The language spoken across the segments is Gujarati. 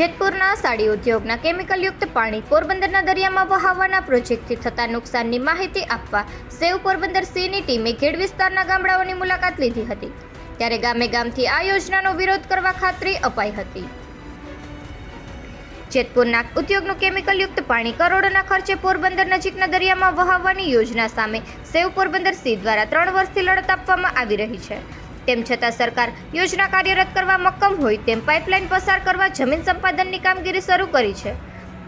જેતપુરના સાડી ઉદ્યોગના કેમિકલયુક્ત પાણી પોરબંદરના દરિયામાં વહાવવાના પ્રોજેક્ટથી થતા નુકસાનની માહિતી આપવા સેવ પોરબંદર સીની ટીમે ખેડ વિસ્તારના ગામડાઓની મુલાકાત લીધી હતી. ત્યારે ગામે ગામથી આ યોજનાનો વિરોધ કરવા ખાતરી અપાઈ હતી. જેતપુરના ઉદ્યોગનું કેમિકલયુક્ત પાણી કરોડોના ખર્ચે પોરબંદર નજીકના દરિયામાં વહાવવાની યોજના સામે સેવ પોરબંદર સી દ્વારા ત્રણ વર્ષથી લડત આપવામાં આવી રહી છે. તેમ છતાં સરકાર યોજના કાર્યરત કરવા મક્કમ હોય તેમ પાઇપલાઇન પસાર કરવા જમીન સંપાદનની કામગીરી શરૂ કરી છે.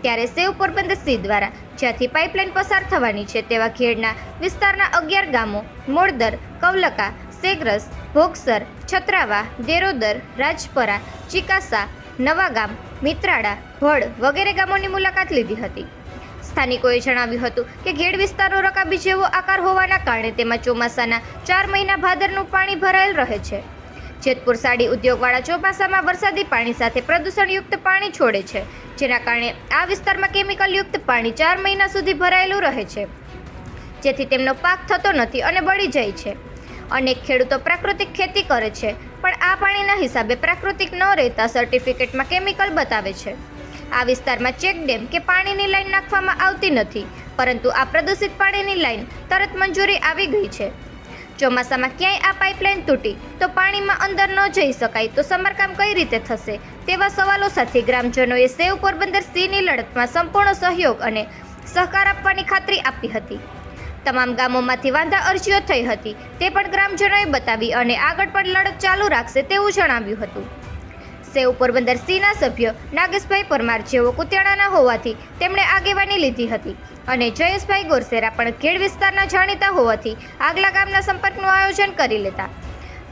ત્યારે સેવ પોરબંદર સી દ્વારા જ્યાંથી પાઇપલાઇન પસાર થવાની છે તેવા ખેડના વિસ્તારના અગિયાર ગામો મોડદર કવલકા, સેગ્રસ, ભોગસર, છત્રાવા, દેરોદર, રાજપરા, ચિકાસા, નવાગામ મિત્રાડા ભડ વગેરે ગામોની મુલાકાત લીધી હતી. સ્થાનિકોએ જણાવ્યું હતું કે ઘેડ વિસ્તારો રકાબી જેવો આકાર હોવાના કારણે તેમાં ચોમાસાના ચાર મહિના ભાદરનું પાણી ભરાયેલ રહે છે. જેતપુર સાડી ઉદ્યોગવાળા ચોમાસામાં વરસાદી પાણી સાથે પ્રદૂષણયુક્ત પાણી છોડે છે, જેના કારણે આ વિસ્તારમાં કેમિકલયુક્ત પાણી ચાર મહિના સુધી ભરાયેલું રહે છે. જેથી તેમનો પાક થતો નથી અને બળી જાય છે. અનેક ખેડૂતો પ્રાકૃતિક ખેતી કરે છે, પણ આ પાણીના હિસાબે પ્રાકૃતિક ન રહેતા સર્ટિફિકેટમાં કેમિકલ બતાવે છે. આ વિસ્તારમાં ચેક ડેમ કે પાણીની લાઈન નાખવામાં આવતી નથી, પરંતુ આ પ્રદૂષિત પાણીની લાઈન તરત મંજૂરી આવી ગઈ છે. ચોમાસામાં ક્યાંય આ પાઇપલાઇન તૂટી તો પાણીમાં અંદર ન જઈ શકાય તો સમારકામ કઈ રીતે થશે તેવા સવાલો સાથે ગ્રામજનોએ સેવ પોરબંદર સીની લડતમાં સંપૂર્ણ સહયોગ અને સહકાર આપવાની ખાતરી આપી હતી. તમામ ગામોમાંથી વાંધા અરજીઓ થઈ હતી તે પણ ગ્રામજનોએ બતાવી અને આગળ પણ લડત ચાલુ રાખશે તેવું જણાવ્યું હતું. સેવ પોરબંદર સીના સભ્ય નાગેશભાઈ પરમાર જેઓ કુતિયાણાના હોવાથી તેમણે આગેવાની લીધી હતી. અને જયેશભાઈ ગોરસેરા પણ ખેડ વિસ્તારના જાણીતા હોવાથી આગલા ગામના સંપર્કનું આયોજન કરી લેતા.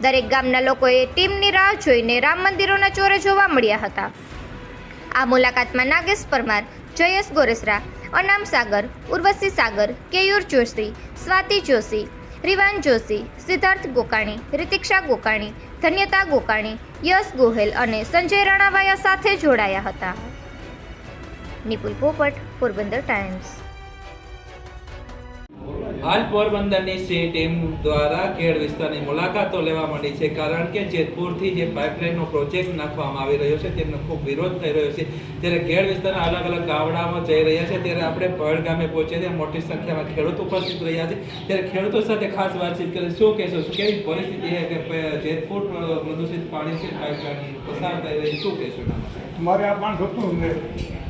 દરેક ગામના લોકોએ ટીમની રાહ જોઈને રામ મંદિરોના ચોરે જોવા મળ્યા હતા. આ મુલાકાતમાં નાગેશ પરમાર, જયેશ ગોરેસરા, અનામ સાગર, ઉર્વશી સાગર, કેયુર જોશી, સ્વાતિ જોશી, રિવાન જોશી, સિદ્ધાર્થ ગોકાણી, રિતિક્ષા ગોકાણી, ધન્યતા ગોકાણી યશ ગોહેલ અને સંજય રાણાવાયા સાથે જોડાયા હતા. નિપુલ પોપટ પોરબંદર ટાઈમ્સ. હાલ પોરબંદરની સી ટીમ દ્વારા ખેડ વિસ્તારની મુલાકાતો લેવા માંડી છે, કારણ કે જેતપુરથી જે પાઇપલાઇનનો પ્રોજેક્ટ નાખવામાં આવી રહ્યો છે તેનો ખૂબ વિરોધ થઈ રહ્યો છે. ત્યારે ખેડ વિસ્તારના અલગ અલગ ગામડામાં જઈ રહ્યા છે, ત્યારે આપણે પડ ગામે પહોંચ્યા ત્યાં મોટી સંખ્યામાં ખેડૂતો ઉપસ્થિત રહ્યા છે. ત્યારે ખેડૂતો સાથે ખાસ વાતચીત કરી શું કહેશો કેવી પરિસ્થિતિ છે કે જેતપુર પ્રદૂષિત પાણી છે પાઇપલાઇન પસાર થઈ રહી શું કહેશો મારે આ પાણી થતું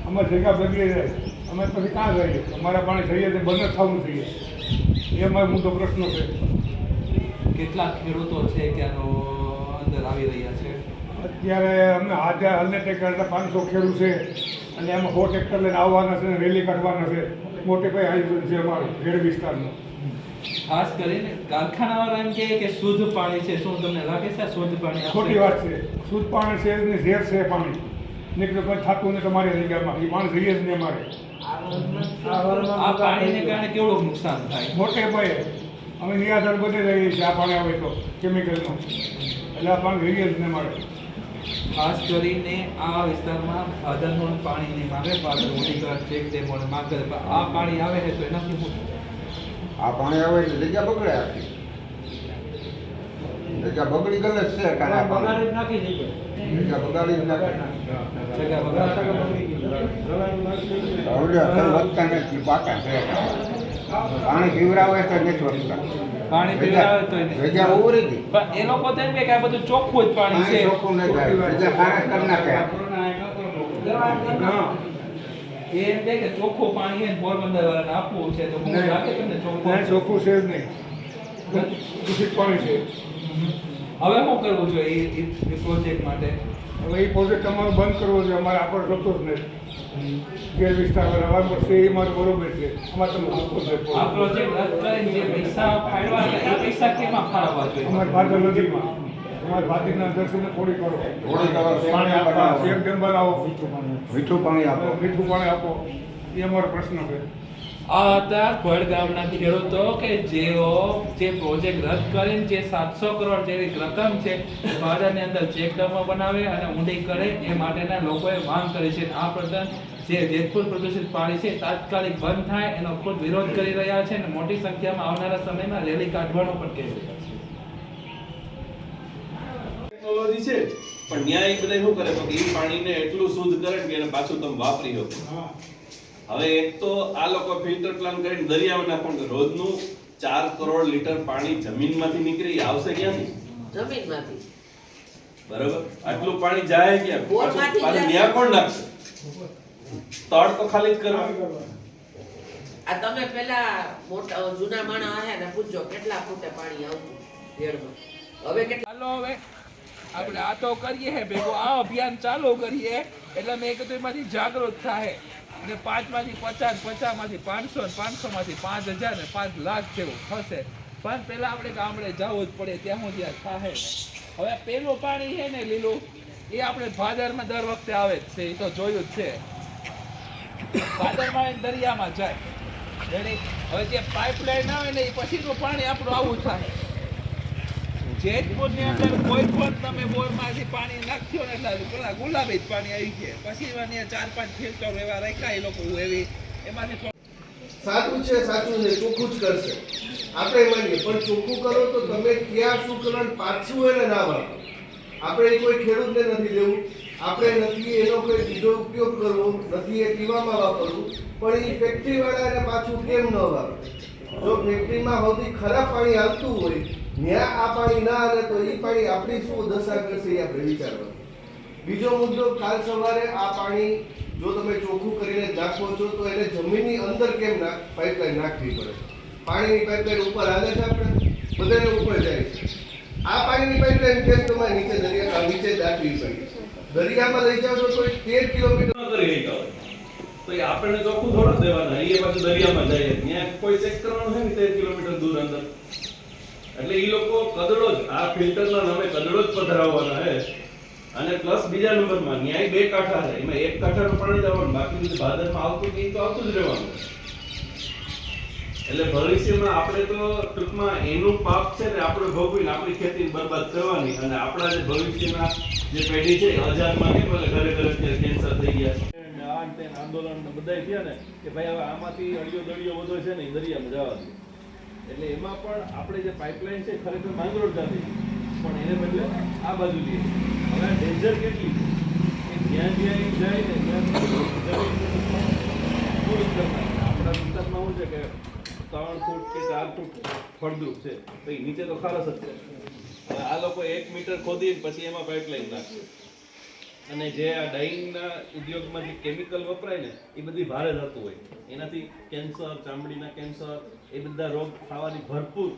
અમારી જગ્યા બગડી જાય અમે પછી કાં જઈએ? અમારા પાણી થઈએ તો બંધ થવું જોઈએ. એ અમારો મોટો પ્રશ્ન છે. કેટલા ખેડૂતો છે કે આનો અંદર આવી રહ્યા છે? અત્યારે અમે આજે હાલને ટેકર પાંચસો ખેડૂત છે અને એમાં સો ટેક્ટર લઈને આવવાના છે અને રેલી કાઢવાના છે. મોટે ભાઈ આયોજન છે અમારું ખેડ વિસ્તારનું. ખાસ કરીને કારખાનાવાળા એમ કહે કે શુદ્ધ પાણી છે. શું તમને લાગે છે શુદ્ધ પાણી ખોટી વાત છે. શુદ્ધ પાણી છે ને ઝેર છે પાણી. નીકળે કોઈ થતું નહીં તમારી જગ્યામાં એ માણસ રહીએ જ નહીં અમારે. આ પાણીને કારણે કેવડું નુકસાન થાય? મોટે ભાઈ અમે નિરાધાર બધે રહીએ છીએ આ પાણી આવે તો કેમિકલનું એટલે આ પાણી રહીએ જ નહીં અમારે. ખાસ કરીને આ વિસ્તારમાં ભાદરનું પાણીની માંગે પાડે પાછળ ચેક ડેમો ને માંગે પણ આ પાણી આવે છે તો એનાથી શું? આ પાણી આવે એટલે જગ્યા બગડે આખી. જગ્યા બગડી ગયેલ જ છે કારણ પાણી. બગાડી નાખી નાખે જગ્યા બગાડે. અત્યારે વધતા નથી પાકા છે. પાણી પીવડાવે તો નથી વધતા. પાણી પીવડાવે તોય નહીં. જગ્યા ઉભરી એ લોકો તો એમ કહે કે આ બધું ચોખ્ખું જ પાણી પાણી છે. ચોખ્ખું નહીં થાય. જગ્યા ખારેજ કરી નાખે. એમ કે ચોખ્ખું પાણી એને પોરબંદર વાળાને આપવું છે તો હું. તમને ચોખ્ખું? ચોખ્ખું છે જ નહીં. દૂષિત પાણી છે. હવે શું કરવું જોઈએ એ પ્રોજેક્ટ માટે? હવે એ પ્રોજેક્ટ અમારો બંધ કરવો છે અમારે આપણે થતો જ નહીં. ગેર વિસ્તાર રહેવા પડશે એ મારું બરોબર છે. અમારે તમે થતું જ જોઈએ? અમારે ભાદર નદીમાં. અમારે ભાદરના દર્શન થોડી કરો. પાણી આપો મીઠું પાણી આપો. મીઠું પાણી આપો. એ અમારો પ્રશ્ન છે. આ હતા ભડ ગામના ખેડૂતો કે જેઓ જે પ્રોજેક્ટ રદ કરીને જે સાતસો કરોડ જેવી રકમ છે ભારતની અંદર ચેક બનાવે અને ઊંડી કરે એ માટેના લોકોએ માંગ કરી છે. આ પ્રદર્શન જે જેતપુર પ્રદૂષિત પાણી છે તાત્કાલિક બંધ થાય એનો ખુદ વિરોધ કરી રહ્યા છે અને મોટી સંખ્યામાં આવનારા સમયમાં રેલી કાઢવાનો પણ કહી રહ્યા છે. ટેકનોલોજી છે પણ ન્યાય બધા શું કરે? તો એ પાણીને એટલું શુદ્ધ કરે કે એને પાછું તમે વાપરી શકો. હવે એક તો આ લોકો ફિલ્ટર પ્લાન કરીને દરિયામાં નાખવાનું કે રોજનું ચાર કરોડ લીટર પાણી જમીનમાંથી નીકળી આવશે ક્યાંથી? જમીનમાંથી. બરાબર? આટલું પાણી જાય ક્યાં? પાછું જ કોણ નાખશે? તળ તો ખાલી જ કરવા. આ તમે પેલા મોટા જૂના માણા આયા ને પૂછજો કેટલા ફૂટે પાણી આવતું હવે કેટલા? હાલો હવે. આપણે આ તો કરીએ હે ભેગો. આ અભિયાન ચાલુ કરીએ. એટલે મેં કીધું એમાંથી જાગૃત થાય અને પાંચમાંથી પચાસ, પચાસમાંથી પાંચસો, ને પાંચસોમાંથી પાંચ હજાર ને પાંચ લાખ જેવું થશે. પણ પેલા આપણે ગામડે જવું જ પડે, ત્યાં હું ત્યાં થાય હવે પેલું પાણી છે ને લીલું, એ આપણે ભાદરમાં દર વખતે આવે જ છે, એ તો જોયું જ છે. ભાદરમાં દરિયામાં જાય. હવે જે પાઇપલાઇન આવે ને, એ પછીનું પાણી આપણું આવું થાય. જેતપુરની અંદર કોઈ પણ તમે બોરમાંથી પાણી નાખ્યો ને એટલે પેલા ગુલાબી જ પાણી આવી ગયા. પછી એમાં ચાર પાંચ ફિલ્ટર એવા રાખ્યા, એ લોકો એવી એમાંથી સાચું છે સાચું છે, ચોખ્ખું જ કરશે. આપણે માનીએ, પણ ચોખ્ખું કરો તો તમે ક્યાં શું કરો પાછું એને ના વાપરો. આપણે કોઈ ખેડૂતને નથી દેવું આપણે નથી એનો કોઈ બીજો ઉપયોગ કરવો, નથી એ પીવામાં વાપરવું, પણ એ ફેક્ટરીવાળાને પાછું કેમ ન વાપરે? જો ફેક્ટરીમાં સૌથી ખરાબ પાણી આવતું હોય ત્યાં આ પાણી ના આવે તો એ પાણી આપણી શું દશા કરશે આપણે વિચારવાનું. બીજો મુદ્દો, કાલ સવારે આ પાણી જો તમે ચોખ્ખું કરીને નાખો છો, તો એને જમીનની અંદર કેમ ના પાઇપલાઇન નાખવી પડે? પાણીની પાઇપલાઇન ઉપર હાલે છે આપણે? બધાને ઉપર જાય છે. આ પાણીની પાઇપલાઇન કેમ તમારે નીચે દરિયા, નીચે દાખવી પડી? દરિયામાં લઈ છો તો તેર કિલોમીટર કરી શકતા હોય. તો એ આપણને ચોખ્ખું થોડું દેવાના. એ પાછું દરિયામાં જાય ત્યાં કોઈ ચેક કરવાનું છે ને તેર કિલોમીટર દૂર અંદર. એટલે એ લોકો કદડો જ, આ ફિલ્ટરના નામે કદડો જ પધરાવવાના છે અને પ્લસ બીજા નંબરમાં, ન્યાય બે કાંઠા છે. એમાં એક કાંઠાનું પાણી જવાનું, બાકી બધું ભાદરમાં આવતું કે તો આવતું જ રહેવાનું. એટલે ભવિષ્યમાં આપણે તો ટૂંકમાં એનું પાપ છે ને આપણે ભોગવીને આપણી ખેતી બરબાદ કરવાની. અને આપણા જે ભવિષ્યના જે પેઢી છે હજારમાં નહીં ઘરે ઘરે કેન્સર થઈ ગયા આ ને આંદોલન બધા થયા ને, કે ભાઈ હવે આમાંથી અડિયો દડિયો બધો છે ને દરિયામાં જવા દે એટલે એમાં પણ આપણે જે પાઇપલાઇન છે ખરેખર માંગરોળ જતી પણ એને બદલે આ બાજુ લઈએ. હવે ડેન્જર કેટલી કે જ્યાં જ્યાં જાય ને ત્યાં આપણા વિસ્તારમાં શું છે કે ત્રણ ફૂટ કે ચાર ફૂટ ફળદ્રુપ છે. તો નીચે તો ખારસ જ છે. આ લોકો એક મીટર ખોદી પછી એમાં પાઇપલાઇન નાખશે અને જે આ ડાઇંગના ઉદ્યોગમાં જે કેમિકલ વપરાય ને, એ બધી ભારે થતું હોય. એનાથી કેન્સર, ચામડીના કેન્સર, એ બધા રોગ થવાની ભરપૂર.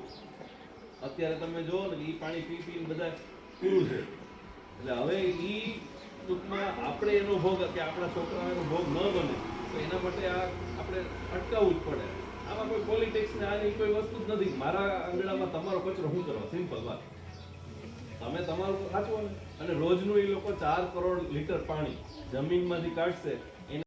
અત્યારે તમે જુઓ ને એ પાણી પી પીને બધા પૂરું છે. એટલે હવે એ ટૂંકમાં આપણે એનો ભોગ કે આપણા છોકરાઓનો ભોગ ન બને, તો એના માટે આ આપણે અટકાવવું જ પડે. આમાં કોઈ પોલિટિક્સ ને આની કોઈ વસ્તુ જ નથી. મારા આંગણામાં તમારો કચરો શું કરવા? સિમ્પલ વાત. તમે તમારું સાચવો અને રોજનું એ લોકો ચાર કરોડ લીટર પાણી જમીનમાંથી કાઢશે.